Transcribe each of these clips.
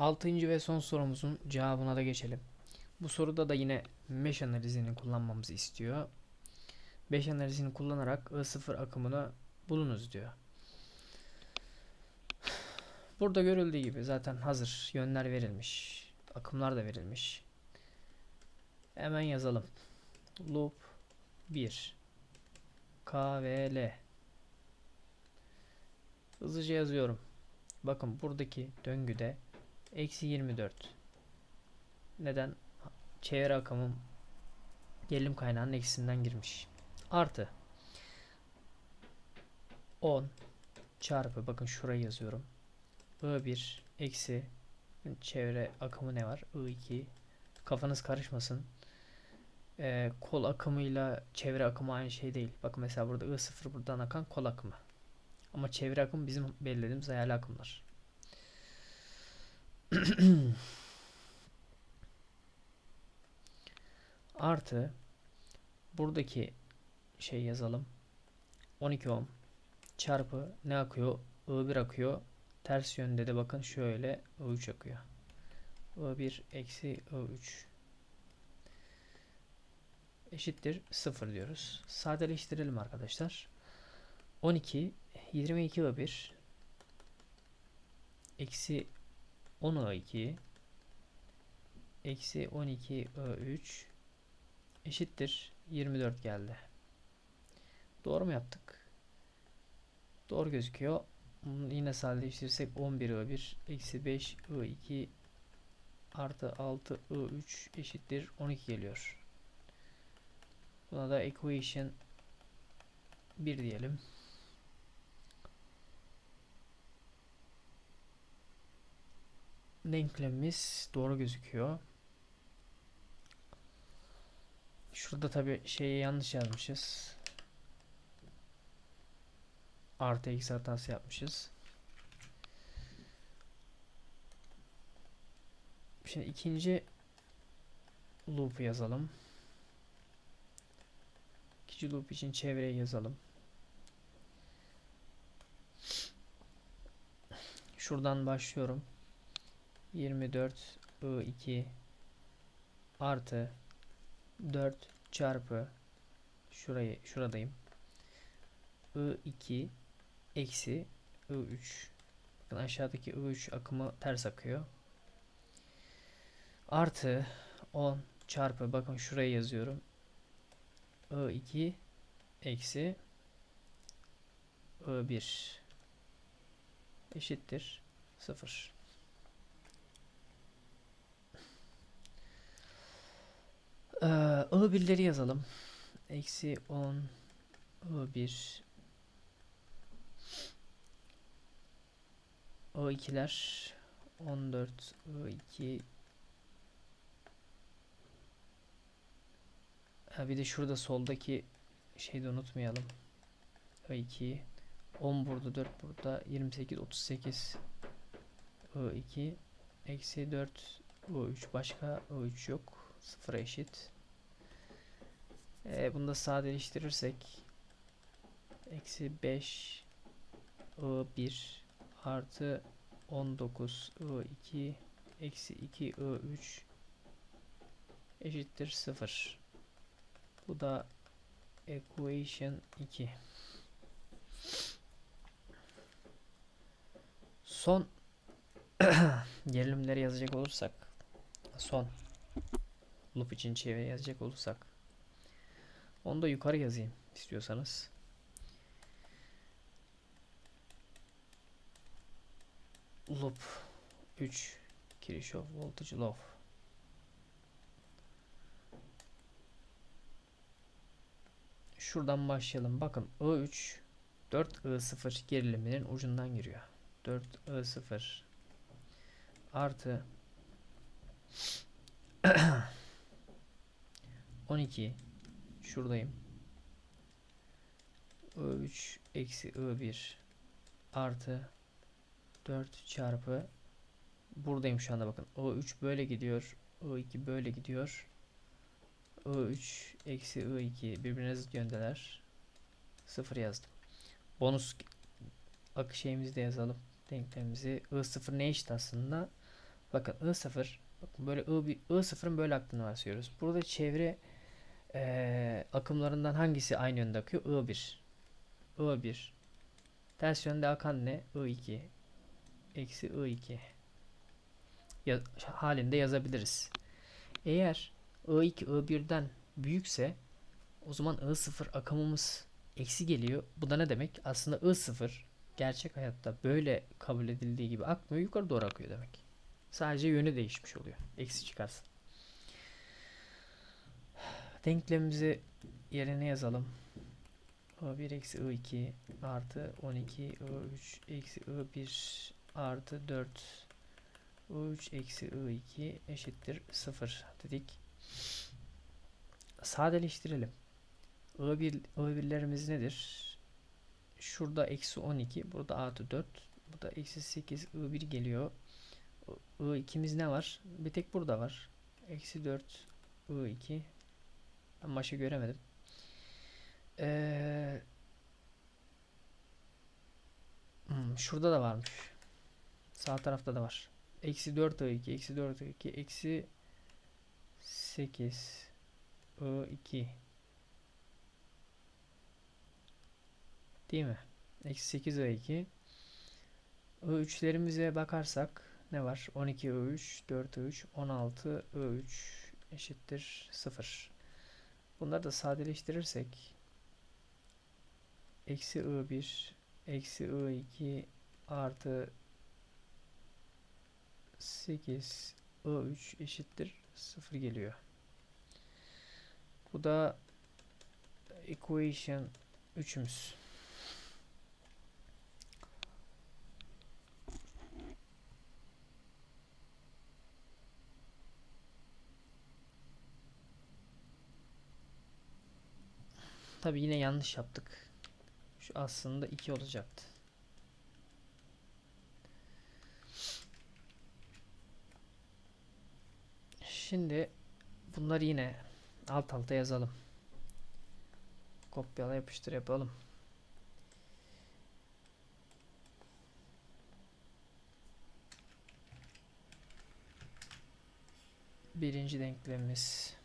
Altıncı ve son sorumuzun cevabına da geçelim. Bu soruda da yine mesh analizini kullanmamızı istiyor. Mesh analizini kullanarak I0 akımını bulunuz diyor. Burada görüldüğü gibi zaten hazır yönler verilmiş. Akımlar da verilmiş. Hemen yazalım. Loop 1 K ve L Hızlıca yazıyorum. Bakın buradaki döngüde eksi 24. Neden? Çevre akımım gerilim kaynağının eksisinden girmiş. Artı 10 çarpı bakın şurayı yazıyorum. I1 eksi çevre akımı ne var? I2 kafanız karışmasın. Ee, kol akımıyla çevre akımı aynı şey değil. Bakın mesela burada I0 buradan akan kol akımı. Ama çevre akım bizim belirlediğimiz hayali akımlar. Artı buradaki şey yazalım. 12 ohm çarpı ne akıyor? I1 akıyor. Ters yönde de bakın şöyle I3 akıyor. I1 eksi I3 eşittir 0 diyoruz. Sadeleştirelim arkadaşlar. 12 22 I1 eksi 10 I2 eksi 12 I3 eşittir 24 geldi. Doğru mu yaptık? Doğru gözüküyor. Bunu yine sadeleştirirsek 11 I1 eksi 5 I2 artı 6 I3 eşittir 12 geliyor. Buna da equation 1 diyelim. Denklemimiz doğru gözüküyor. Şurada tabi şeyi yanlış yazmışız. Artı eksi hatası yapmışız. Şimdi ikinci loop'u yazalım. İkinci loop için çevreyi yazalım. Şuradan başlıyorum. 24 I2 artı 4 çarpı şurayı şuradayım. I2 eksi I3 bakın aşağıdaki I3 akımı ters akıyor. Artı 10 çarpı bakın şurayı yazıyorum. I2 eksi I1 eşittir 0. Ee, I1'leri yazalım. Eksi 10 I1 I2'ler 14 I2 ha, bir de şurada soldaki şeyi de unutmayalım. I2 10 burada 4 burada. 28 38 I2 eksi 4 I3 başka I3 yok. Sıfıra eşit. Ee, bunu da sadeleştirirsek eksi 5 I1 artı 19 I2 eksi 2 I3 eşittir 0. Bu da equation 2. Son gerilimleri yazacak olursak son loop için çevre yazacak olursak onu da yukarı yazayım istiyorsanız. Loop 3 Kirchhoff voltage law. Şuradan başlayalım. Bakın I3 4 I0 geriliminin ucundan giriyor. 4 I0 artı 12 şuradayım. I3 eksi I1 artı 4 çarpı buradayım şu anda bakın. I3 böyle gidiyor. I2 böyle gidiyor. I3 eksi I2 birbirine zıt yöndeler. 0 yazdım. Bonus akı şeyimizi de yazalım. Denklemimizi I0 ne eşit aslında? Bakın I0 bakın böyle I, bir- I0'ın böyle aktığını varsayıyoruz. Burada çevre eee, akımlarından hangisi aynı yönde akıyor? I1. I1. Ters yönde akan ne? I2. Eksi I2. Ya, halinde yazabiliriz. Eğer I2 I1'den büyükse o zaman I0 akımımız eksi geliyor. Bu da ne demek? Aslında I0 gerçek hayatta böyle kabul edildiği gibi akmıyor. Yukarı doğru akıyor demek. Sadece yönü değişmiş oluyor. Eksi çıkarsın. Denklemimizi yerine yazalım. I1 eksi I2 artı 12 I3 eksi I1 artı 4 I3 eksi I2 eşittir 0 dedik. Sadeleştirelim. I1, I1'lerimiz nedir? Şurada eksi 12, burada artı 4, burada eksi 8, I1 geliyor. I2'miz ne var? Bir tek burada var. Eksi 4, I2. Ben başı göremedim. Ee, hmm, şurada da varmış. Sağ tarafta da var. Eksi 4 I2, eksi 4 I2, eksi 8 I2 Değil mi? Eksi 8 I2 I3'lerimize bakarsak ne var? 12 I3, 4 I3, 16 I3 eşittir 0. Bunları da sadeleştirirsek eksi I1 eksi I2 artı 8 I3 eşittir 0 geliyor. Bu da equation 3'ümüz. Tabi yine yanlış yaptık. Şu aslında 2 olacaktı. Şimdi bunları yine alt alta yazalım. Kopyala yapıştır yapalım. Birinci denklemimiz.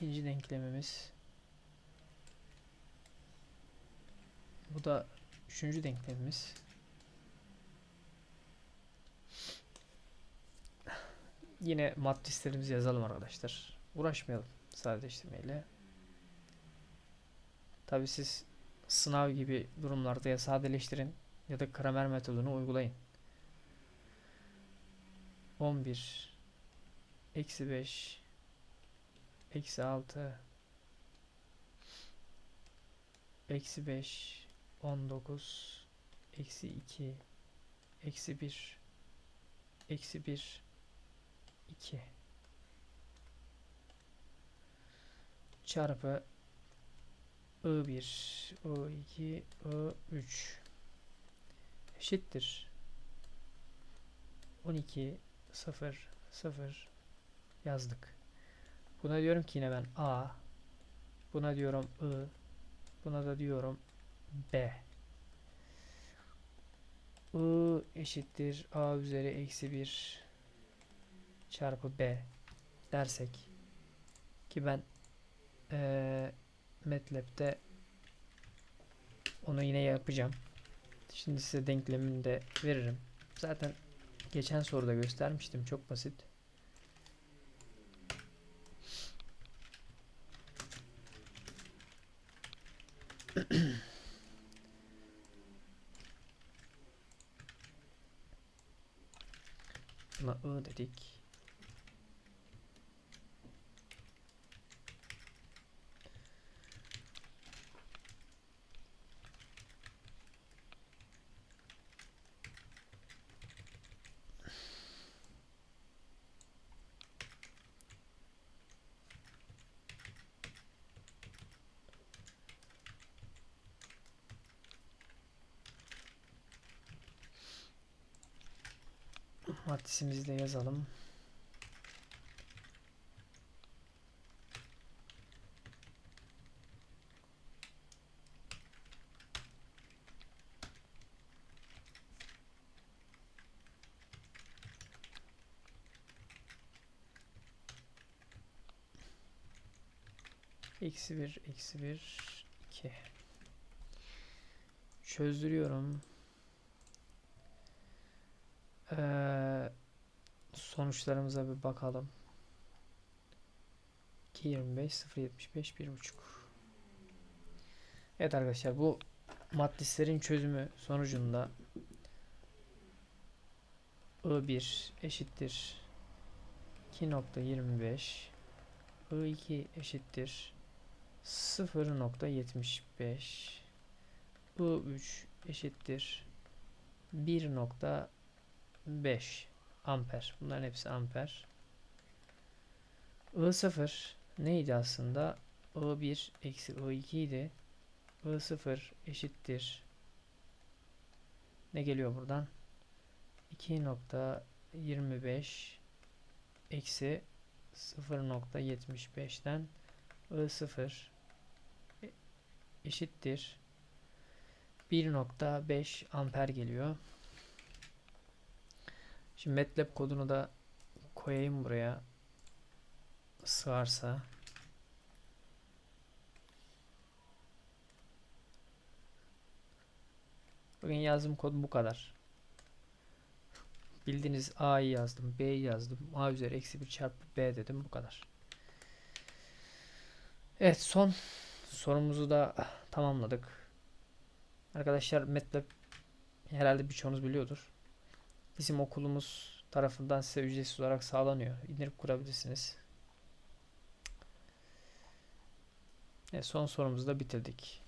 İkinci denklemimiz. Bu da üçüncü denklemimiz. Yine matrislerimizi yazalım arkadaşlar. Uğraşmayalım sadeleştirmeyle. Tabi siz sınav gibi durumlarda ya sadeleştirin ya da Kramer metodunu uygulayın. 11 eksi 5 eksi 6 eksi 5 19 eksi 2 eksi 1 eksi 1 2 çarpı I1 I2 I3 eşittir. 12 0 0 yazdık. Buna diyorum ki yine ben A buna diyorum I buna da diyorum B I eşittir A üzeri eksi 1 çarpı B dersek ki ben eee MATLAB'de onu yine yapacağım. Şimdi size denklemini de veririm. Zaten geçen soruda göstermiştim. Çok basit. Buna I dedik. adresimizi de yazalım. Eksi bir, eksi bir, iki. Çözdürüyorum. Ee, sonuçlarımıza bir bakalım. 2, 25, 0, 75, 1,5. Evet arkadaşlar bu matrislerin çözümü sonucunda I1 eşittir 2.25 I2 eşittir 0.75 I3 eşittir 1.5 amper. Bunların hepsi amper. I0 neydi aslında? I1 eksi I2 idi. I0 eşittir. Ne geliyor buradan? 2.25 eksi 0.75'ten I0 e- eşittir 1.5 amper geliyor. Şimdi MATLAB kodunu da koyayım buraya sığarsa. Bugün yazdığım kod bu kadar. Bildiğiniz A'yı yazdım, B'yi yazdım. A üzeri eksi 1 çarpı B dedim. Bu kadar. Evet son sorumuzu da tamamladık. Arkadaşlar MATLAB herhalde birçoğunuz biliyordur. Bizim okulumuz tarafından size ücretsiz olarak sağlanıyor. İndirip kurabilirsiniz. Evet, son sorumuzu da bitirdik.